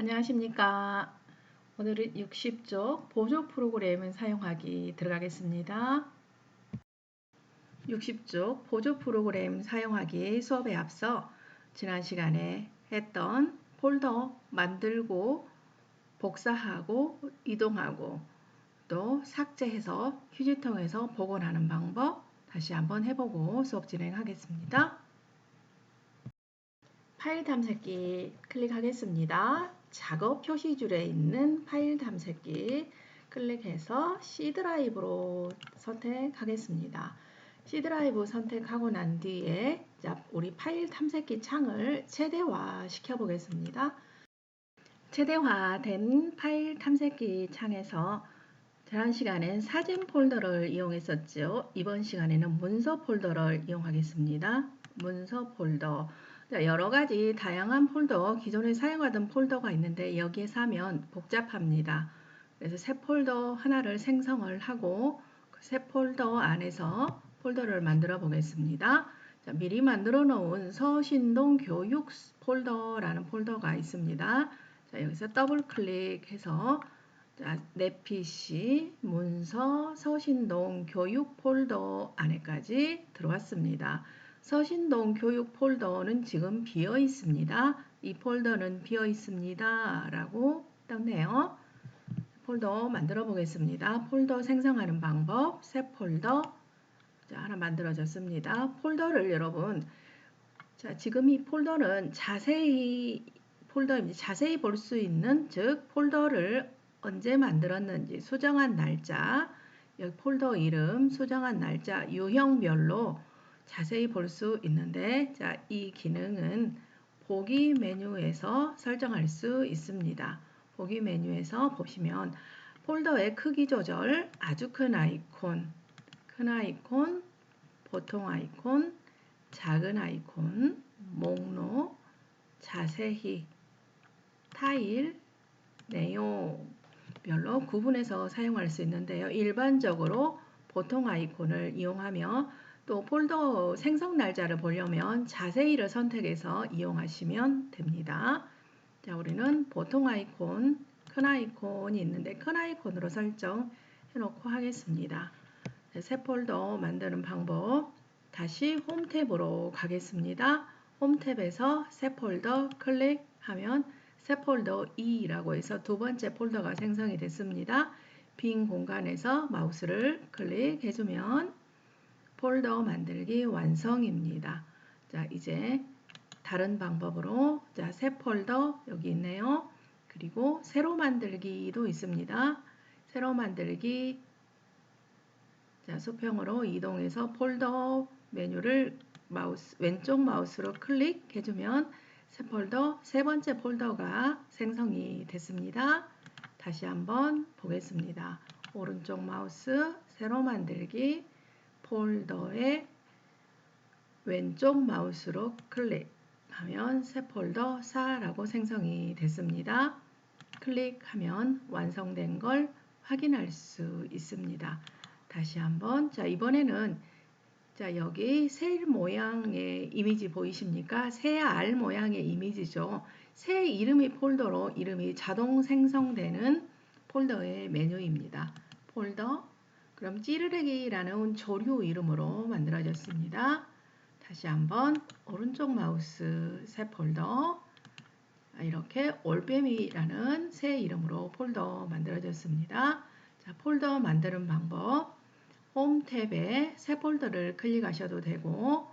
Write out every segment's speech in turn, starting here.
안녕하십니까. 오늘은 60쪽 보조 프로그램을 사용하기 들어가겠습니다. 60쪽 보조 프로그램 사용하기 수업에 앞서 지난 시간에 했던 폴더 만들고 복사하고 이동하고 또 삭제해서 휴지통에서 복원하는 방법 다시 한번 해보고 수업 진행하겠습니다. 파일 탐색기 클릭하겠습니다. 작업 표시줄에 있는 파일 탐색기 클릭해서 C 드라이브로 선택하겠습니다. C 드라이브 선택하고 난 뒤에 우리 파일 탐색기 창을 최대화 시켜 보겠습니다. 최대화된 파일 탐색기 창에서 지난 시간엔 사진 폴더를 이용했었죠. 이번 시간에는 문서 폴더를 이용하겠습니다. 문서 폴더 여러 가지 다양한 폴더, 기존에 사용하던 폴더가 있는데 여기에서 하면 복잡합니다. 그래서 새 폴더 하나를 생성을 하고 그 새 폴더 안에서 폴더를 만들어 보겠습니다. 자, 미리 만들어 놓은 서신동 교육 폴더라는 폴더가 있습니다. 자, 여기서 더블 클릭해서 자, 내 PC 문서 서신동 교육 폴더 안에까지 들어왔습니다. 서신동 교육 폴더는 지금 비어 있습니다. 이 폴더는 비어 있습니다. 라고 떴네요. 폴더 만들어 보겠습니다. 폴더 생성하는 방법, 새 폴더. 자, 하나 만들어졌습니다. 폴더를 여러분, 자, 지금 이 폴더는 자세히 폴더입니다. 자세히 볼 수 있는, 즉, 폴더를 언제 만들었는지 수정한 날짜, 여기 폴더 이름, 수정한 날짜, 유형별로 자세히 볼 수 있는데 자, 이 기능은 보기 메뉴에서 설정할 수 있습니다. 보기 메뉴에서 보시면 폴더의 크기 조절, 아주 큰 아이콘, 큰 아이콘, 보통 아이콘, 작은 아이콘, 목록, 자세히, 타일, 내용별로 구분해서 사용할 수 있는데요. 일반적으로 보통 아이콘을 이용하며 또 폴더 생성 날짜를 보려면 자세히를 선택해서 이용하시면 됩니다. 자, 우리는 보통 아이콘, 큰 아이콘이 있는데 큰 아이콘으로 설정해 놓고 하겠습니다. 새 폴더 만드는 방법 다시 홈 탭으로 가겠습니다. 홈 탭에서 새 폴더 클릭하면 새 폴더 2라고 해서 두 번째 폴더가 생성이 됐습니다. 빈 공간에서 마우스를 클릭해주면 폴더 만들기 완성입니다. 자, 이제 다른 방법으로 자, 새 폴더 여기 있네요. 그리고 새로 만들기도 있습니다. 새로 만들기 자, 수평으로 이동해서 폴더 메뉴를 마우스 왼쪽 마우스로 클릭해 주면 새 폴더 세 번째 폴더가 생성이 됐습니다. 다시 한번 보겠습니다. 오른쪽 마우스 새로 만들기 폴더에 왼쪽 마우스로 클릭하면 새 폴더 4라고 생성이 됐습니다. 클릭하면 완성된 걸 확인할 수 있습니다. 다시 한번 자 이번에는 자 여기 새 모양의 이미지 보이십니까? 새 알 모양의 이미지죠. 새 이름이 폴더로 이름이 자동 생성되는 폴더의 메뉴입니다. 폴더 그럼 찌르레기라는 조류 이름으로 만들어졌습니다. 다시 한번 오른쪽 마우스 새 폴더 이렇게 올빼미라는 새 이름으로 폴더 만들어졌습니다. 자, 폴더 만드는 방법 홈 탭에 새 폴더를 클릭하셔도 되고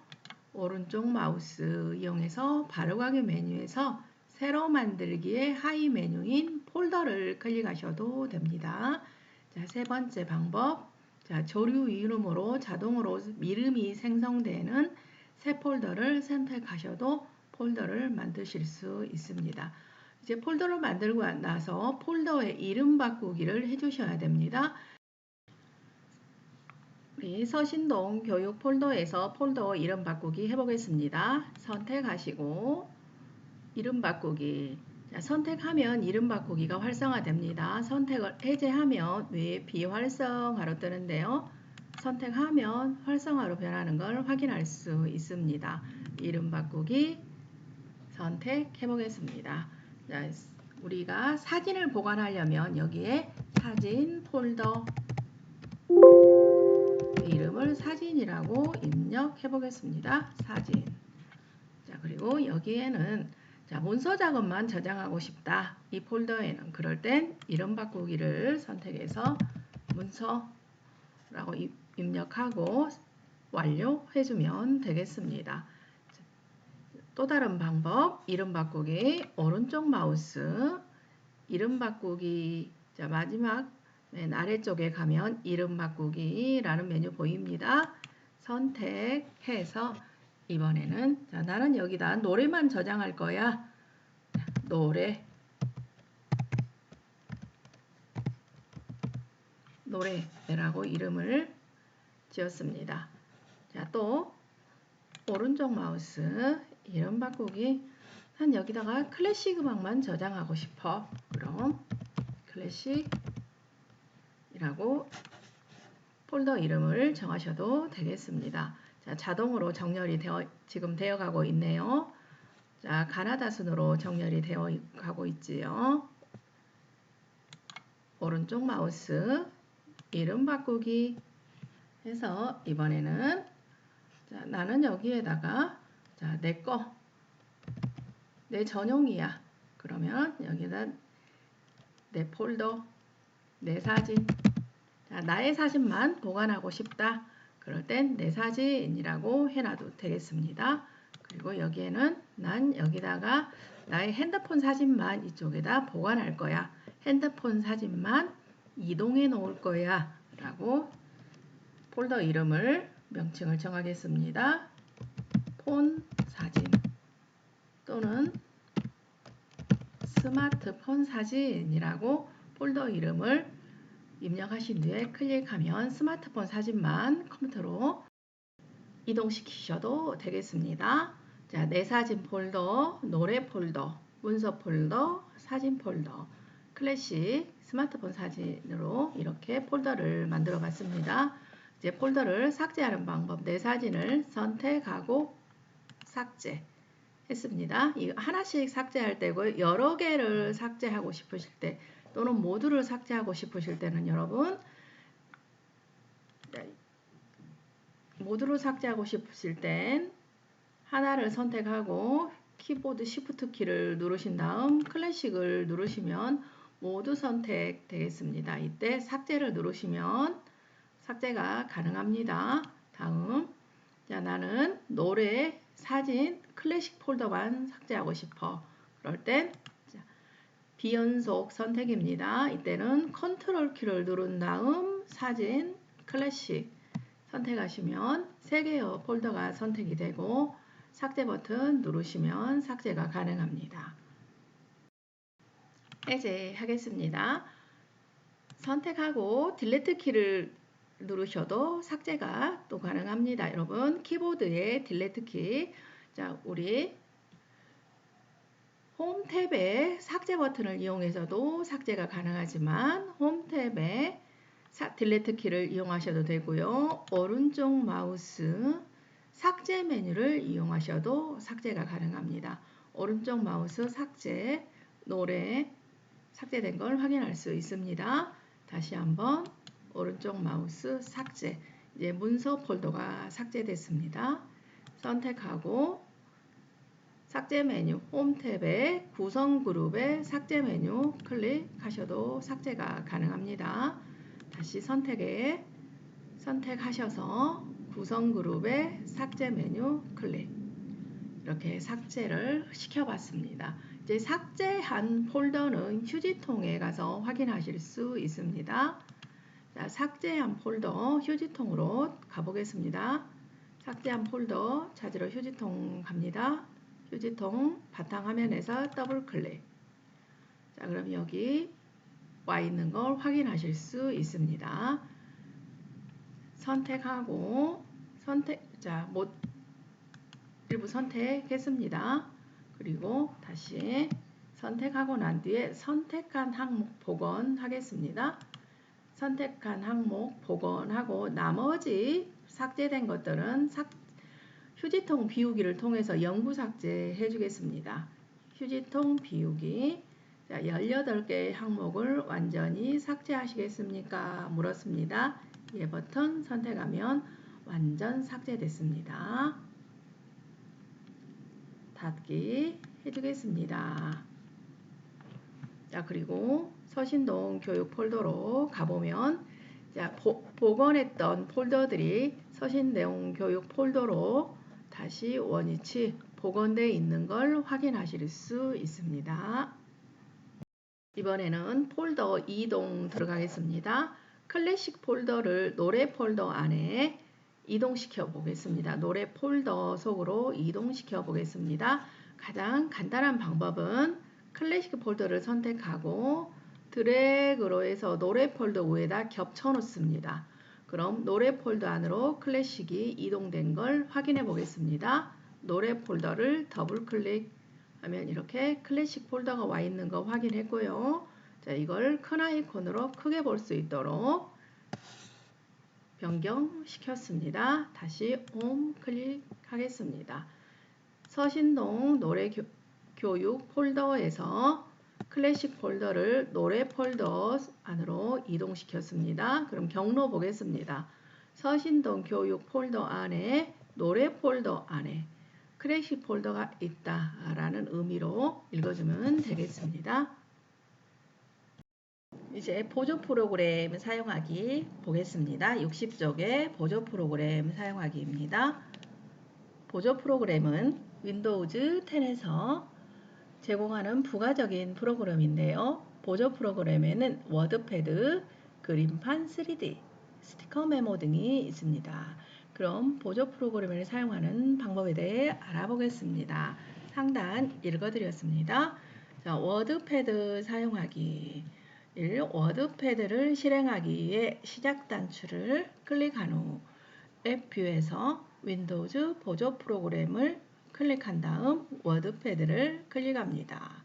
오른쪽 마우스 이용해서 바로가기 메뉴에서 새로 만들기의 하이 메뉴인 폴더를 클릭하셔도 됩니다. 자, 세 번째 방법 자, 조류 이름으로 자동으로 이름이 생성되는 새 폴더를 선택하셔도 폴더를 만드실 수 있습니다. 이제 폴더를 만들고 나서 폴더의 이름 바꾸기를 해주셔야 됩니다. 우리 서신동 교육 폴더에서 폴더 이름 바꾸기 해보겠습니다. 선택하시고 이름 바꾸기 선택하면 이름 바꾸기가 활성화됩니다. 선택을 해제하면 왜 비활성화로 뜨는데요. 선택하면 활성화로 변하는 걸 확인할 수 있습니다. 이름 바꾸기 선택해 보겠습니다. 우리가 사진을 보관하려면 여기에 사진 폴더 이름을 사진이라고 입력해 보겠습니다. 사진. 자, 그리고 여기에는 자, 문서 작업만 저장하고 싶다. 이 폴더에는 그럴 땐 이름 바꾸기를 선택해서 문서라고 입력하고 완료해 주면 되겠습니다. 또 다른 방법 이름 바꾸기 오른쪽 마우스 이름 바꾸기 자, 마지막 맨 아래쪽에 가면 이름 바꾸기라는 메뉴 보입니다. 선택해서 이번에는 자, 나는 여기다 노래만 저장할 거야. 노래 노래라고 이름을 지었습니다. 자, 또 오른쪽 마우스 이름 바꾸기 난 여기다가 클래식 음악만 저장하고 싶어. 그럼 클래식이라고 폴더 이름을 정하셔도 되겠습니다. 자, 자동으로 정렬이 되어 지금 되어 가고 있네요. 자, 가나다 순으로 정렬이 되어 가고 있지요. 오른쪽 마우스 이름 바꾸기 해서 이번에는 자, 나는 여기에다가 자, 내 거, 내 전용이야. 그러면 여기다 내 폴더, 내 사진, 자, 나의 사진만 보관하고 싶다. 그럴 땐 내 사진이라고 해놔도 되겠습니다. 그리고 여기에는 난 여기다가 나의 핸드폰 사진만 이쪽에다 보관할 거야. 핸드폰 사진만 이동해 놓을 거야. 라고 폴더 이름을 명칭을 정하겠습니다. 폰 사진 또는 스마트폰 사진이라고 폴더 이름을 입력하신 뒤에 클릭하면 스마트폰 사진만 컴퓨터로 이동시키셔도 되겠습니다. 자, 내 사진 폴더, 노래 폴더, 문서 폴더, 사진 폴더, 클래식, 스마트폰 사진으로 이렇게 폴더를 만들어 봤습니다. 이제 폴더를 삭제하는 방법, 내 사진을 선택하고 삭제 했습니다. 이 하나씩 삭제할 때고 여러 개를 삭제하고 싶으실 때 또는 모두를 삭제하고 싶으실 때는 여러분 모두를 삭제하고 싶으실 땐 하나를 선택하고 키보드 Shift 키를 누르신 다음 클래식을 누르시면 모두 선택 되겠습니다. 이때 삭제를 누르시면 삭제가 가능합니다. 다음 자 나는 노래, 사진, 클래식 폴더만 삭제하고 싶어. 그럴 땐 비연속 선택입니다. 이때는 컨트롤 키를 누른 다음 사진, 클래식 선택하시면 3개의 폴더가 선택이 되고 삭제 버튼 누르시면 삭제가 가능합니다. 해제하겠습니다. 선택하고 딜레트 키를 누르셔도 삭제가 또 가능합니다. 여러분 키보드에 딜레트 키 자, 우리 홈 탭의 삭제 버튼을 이용해서도 삭제가 가능하지만 홈 탭에 딜레트 키를 이용하셔도 되고요. 오른쪽 마우스 삭제 메뉴를 이용하셔도 삭제가 가능합니다. 오른쪽 마우스 삭제 노래 삭제된 걸 확인할 수 있습니다. 다시 한번 오른쪽 마우스 삭제 이제 문서 폴더가 삭제됐습니다. 선택하고 삭제 메뉴 홈 탭에 구성 그룹의 삭제 메뉴 클릭하셔도 삭제가 가능합니다. 다시 선택에 선택하셔서 구성 그룹의 삭제 메뉴 클릭 이렇게 삭제를 시켜봤습니다. 이제 삭제한 폴더는 휴지통에 가서 확인하실 수 있습니다. 자, 삭제한 폴더 휴지통으로 가보겠습니다. 삭제한 폴더 찾으러 휴지통 갑니다. 휴지통 바탕화면에서 더블 클릭. 자, 그럼 여기 와 있는 걸 확인하실 수 있습니다. 선택하고 선택 자, 못 일부 선택했습니다. 그리고 다시 선택하고 난 뒤에 선택한 항목 복원하겠습니다. 선택한 항목 복원하고 나머지 삭제된 것들은 삭, 휴지통 비우기를 통해서 영구 삭제해 주겠습니다. 휴지통 비우기 자, 18개의 항목을 완전히 삭제하시겠습니까? 물었습니다. 예 버튼 선택하면 완전 삭제됐습니다. 닫기 해주겠습니다. 자, 그리고 서신동 교육 폴더로 가보면 자, 보, 복원했던 폴더들이 서신 내용 교육 폴더로 다시 원위치 복원되어 있는 걸 확인하실 수 있습니다. 이번에는 폴더 이동 들어가겠습니다. 클래식 폴더를 노래 폴더 안에 이동시켜 보겠습니다. 노래 폴더 속으로 이동시켜 보겠습니다. 가장 간단한 방법은 클래식 폴더를 선택하고 드래그로 해서 노래 폴더 위에다 겹쳐 놓습니다. 그럼 노래 폴더 안으로 클래식이 이동된 걸 확인해 보겠습니다. 노래 폴더를 더블 클릭하면 이렇게 클래식 폴더가 와 있는 거 확인했고요. 자, 이걸 큰 아이콘으로 크게 볼 수 있도록 변경시켰습니다. 다시 홈 클릭하겠습니다. 서신동 노래 교, 교육 폴더에서 클래식 폴더를 노래 폴더 안으로 이동시켰습니다. 그럼 경로 보겠습니다. 서신동 교육 폴더 안에 노래 폴더 안에 클래식 폴더가 있다라는 의미로 읽어주면 되겠습니다. 이제 보조 프로그램 사용하기 보겠습니다. 60쪽의 보조 프로그램 사용하기입니다. 보조 프로그램은 윈도우즈 10에서 제공하는 부가적인 프로그램인데요. 보조 프로그램에는 워드패드, 그림판 3D, 스티커 메모 등이 있습니다. 그럼 보조 프로그램을 사용하는 방법에 대해 알아보겠습니다. 상단 읽어드렸습니다. 자, 워드패드 사용하기 1. 워드패드를 실행하기 위해 시작 단추를 클릭한 후 앱 뷰에서 윈도우즈 보조 프로그램을 클릭한 다음 워드패드를 클릭합니다.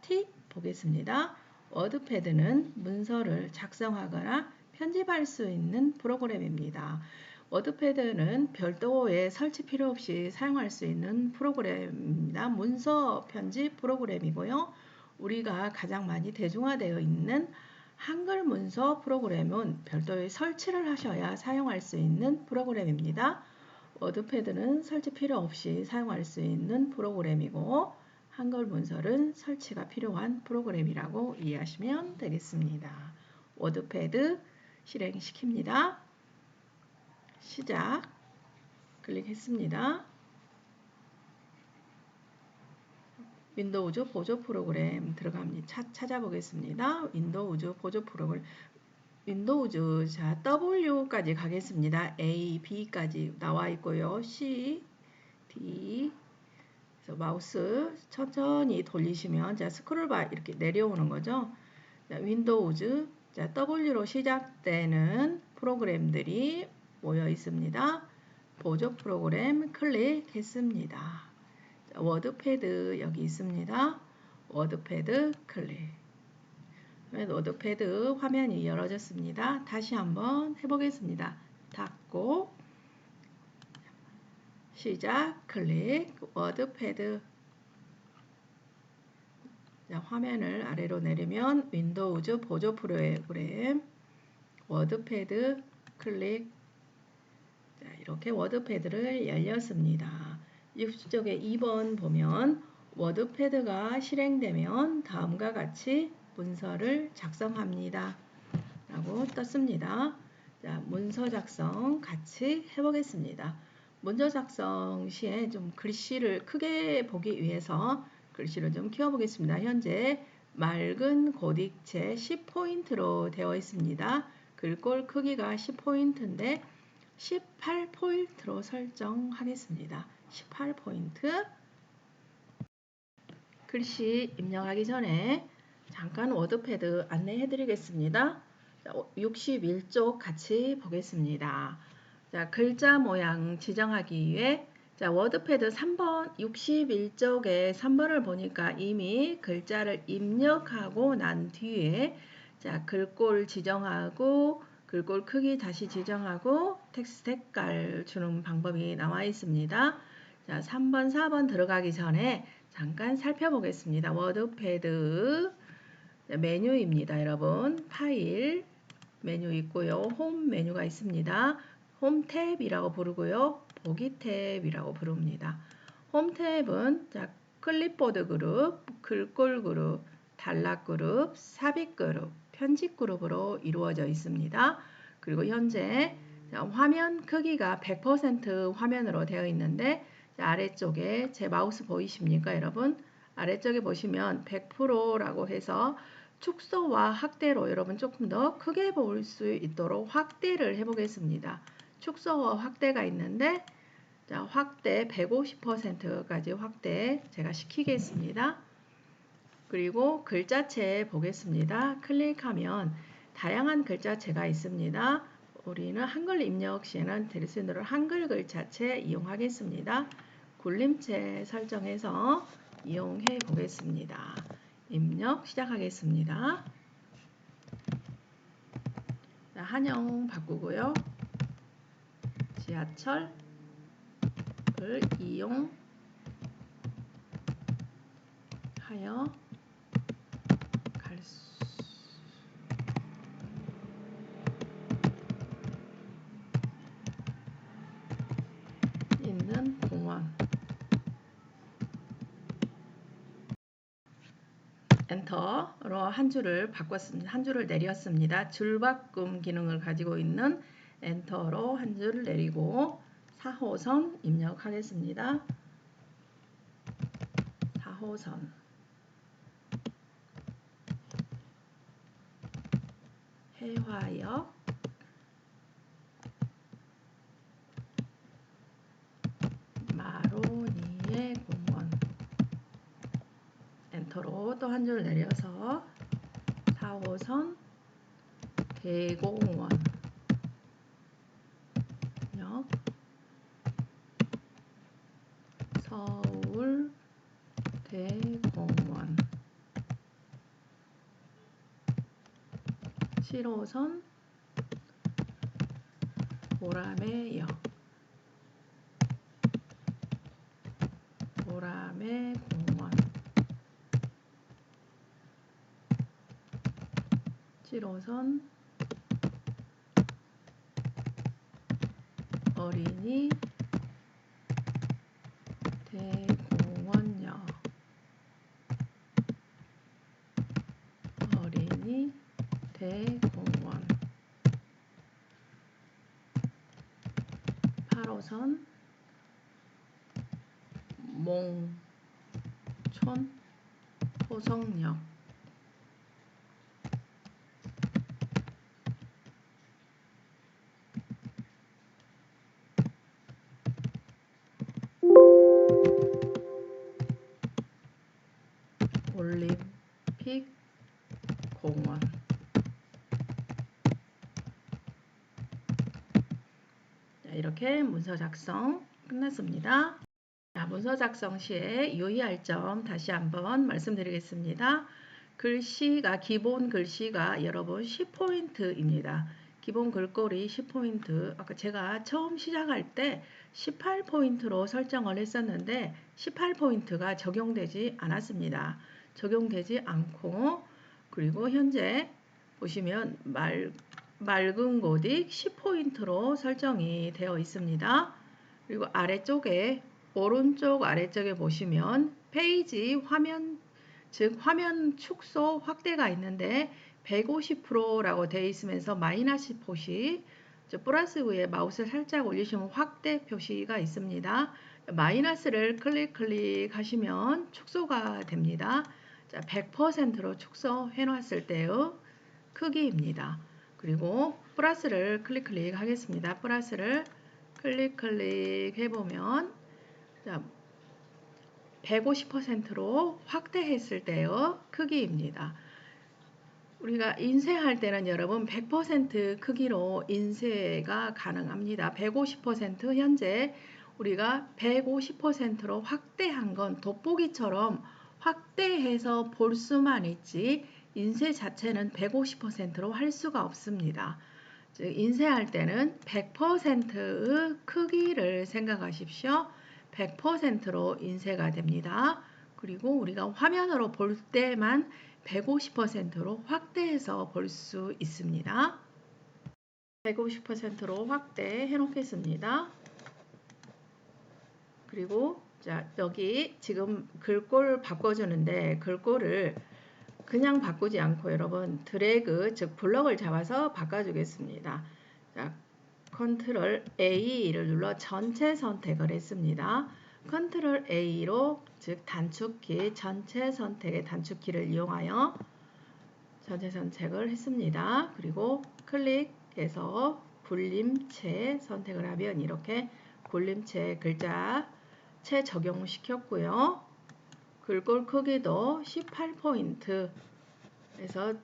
팁 보겠습니다. 워드패드는 문서를 작성하거나 편집할 수 있는 프로그램입니다. 워드패드는 별도의 설치 필요 없이 사용할 수 있는 프로그램입니다. 문서 편집 프로그램이고요. 우리가 가장 많이 대중화되어 있는 한글 문서 프로그램은 별도의 설치를 하셔야 사용할 수 있는 프로그램입니다. 워드패드는 설치 필요 없이 사용할 수 있는 프로그램이고 한글 문서는 설치가 필요한 프로그램이라고 이해하시면 되겠습니다. 워드패드 실행시킵니다. 시작 클릭했습니다. 윈도우즈 보조 프로그램 들어갑니다. 찾아보겠습니다. 윈도우즈 보조 프로그램 윈도우즈 자 W까지 가겠습니다. A, B까지 나와 있고요. C, D 그래서 마우스 천천히 돌리시면 자 스크롤바 이렇게 내려오는 거죠. 자, 윈도우즈 자 W로 시작되는 프로그램들이 모여 있습니다. 보조 프로그램 클릭했습니다. 자, 워드패드 여기 있습니다. 워드패드 클릭 노드패드 화면이 열어졌습니다. 다시 한번 해보겠습니다. 닫고 시작 클릭 워드패드 자, 화면을 아래로 내리면 윈도우즈 보조 프로그램 워드패드 클릭 자, 이렇게 워드패드를 열렸습니다. 60쪽에 2번 보면 워드패드가 실행되면 다음과 같이 문서를 작성합니다. 라고 떴습니다. 자, 문서 작성 같이 해보겠습니다. 문서 작성 시에 좀 글씨를 크게 보기 위해서 글씨를 좀 키워보겠습니다. 현재 맑은 고딕체 10포인트로 되어 있습니다. 글꼴 크기가 10포인트인데 18포인트로 설정하겠습니다. 18포인트 글씨 입력하기 전에 잠깐 워드패드 안내해 드리겠습니다. 61쪽 같이 보겠습니다. 자, 글자 모양 지정하기 위해 자, 워드패드 3번 61쪽에 3번을 보니까 이미 글자를 입력하고 난 뒤에 자, 글꼴 지정하고 글꼴 크기 다시 지정하고 텍스트 색깔 주는 방법이 나와 있습니다. 자, 3번, 4번 들어가기 전에 잠깐 살펴보겠습니다. 워드패드 네, 메뉴입니다, 여러분. 파일 메뉴 있고요. 홈 메뉴가 있습니다. 홈 탭이라고 부르고요. 보기 탭이라고 부릅니다. 홈 탭은 자, 클립보드 그룹, 글꼴 그룹, 단락 그룹, 삽입 그룹, 편집 그룹으로 이루어져 있습니다. 그리고 현재 자, 화면 크기가 100% 화면으로 되어 있는데 자, 아래쪽에 제 마우스 보이십니까, 여러분? 아래쪽에 보시면 100%라고 해서 축소와 확대로 여러분 조금 더 크게 볼 수 있도록 확대를 해보겠습니다. 축소와 확대가 있는데 자, 확대 150%까지 확대 제가 시키겠습니다. 그리고 글자체 보겠습니다. 클릭하면 다양한 글자체가 있습니다. 우리는 한글 입력 시에는 데리스누를 한글 글자체 이용하겠습니다. 굴림체 설정해서 이용해 보겠습니다. 입력 시작하겠습니다. 자, 한영 바꾸고요. 지하철을 이용하여 갈 수 있는 공원 엔터로 한 줄을 바꿨습니다. 한 줄을 내렸습니다. 줄바꿈 기능을 가지고 있는 엔터로 한 줄을 내리고 4호선 입력하겠습니다. 4호선 해화역 마로니에 공원 엔터로 또 한 줄 내려서 4호선 대공원. 역. 서울 대공원. 7호선 보라매역 보라매 공원 7호선. 어린이 대공원역. 어린이 대공원. 8호선. 몽촌 호성역 올림픽 공원 자, 이렇게 문서 작성 끝났습니다. 자, 문서 작성 시에 유의할 점 다시 한번 말씀드리겠습니다. 글씨가 기본 글씨가 여러분 10포인트입니다. 기본 글꼴이 10포인트. 아까 제가 처음 시작할 때 18포인트로 설정을 했었는데 18포인트가 적용되지 않았습니다. 적용되지 않고 그리고 현재 보시면 말, 맑은 고딕 10포인트로 설정이 되어 있습니다. 그리고 아래쪽에 오른쪽 아래쪽에 보시면 페이지 화면 즉 화면 축소 확대가 있는데 150%라고 되어 있으면서 마이너스 표시 플러스 위에 마우스 살짝 올리시면 확대 표시가 있습니다. 마이너스를 클릭 클릭하시면 축소가 됩니다. 자, 100%로 축소해 놨을 때의 크기입니다. 그리고 플러스를 클릭 클릭 하겠습니다. 플러스를 클릭 클릭 해보면 자, 150%로 확대했을 때의 크기입니다. 우리가 인쇄할 때는 여러분 100% 크기로 인쇄가 가능합니다. 150% 현재 우리가 150%로 확대한 건 돋보기처럼 확대해서 볼 수만 있지 인쇄 자체는 150%로 할 수가 없습니다. 즉 인쇄할 때는 100%의 크기를 생각하십시오. 100%로 인쇄가 됩니다. 그리고 우리가 화면으로 볼 때만 150%로 확대해서 볼 수 있습니다. 150%로 확대해 놓겠습니다. 그리고 자 여기 지금 글꼴 바꿔주는데 글꼴을 그냥 바꾸지 않고 여러분 드래그 즉 블럭을 잡아서 바꿔주겠습니다. 자 컨트롤 A를 눌러 전체 선택을 했습니다. 컨트롤 A로 즉 단축키 전체 선택의 단축키를 이용하여 전체 선택을 했습니다. 그리고 클릭해서 굴림체 선택을 하면 이렇게 굴림체 글자 채 적용시켰고요. 글꼴 크기도 18포인트 에서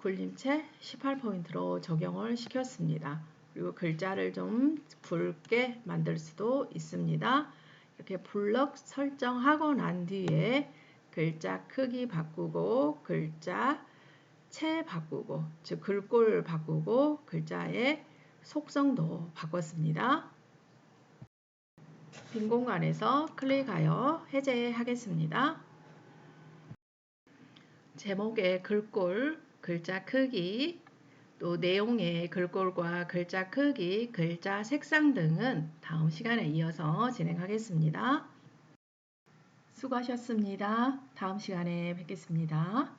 굴림체 18포인트로 적용을 시켰습니다. 그리고 글자를 좀 굵게 만들 수도 있습니다. 이렇게 블럭 설정하고 난 뒤에 글자 크기 바꾸고 글자 채 바꾸고 즉 글꼴 바꾸고 글자의 속성도 바꿨습니다. 빈 공간에서 클릭하여 해제하겠습니다. 제목의 글꼴, 글자 크기, 또 내용의 글꼴과 글자 크기, 글자 색상 등은 다음 시간에 이어서 진행하겠습니다. 수고하셨습니다. 다음 시간에 뵙겠습니다.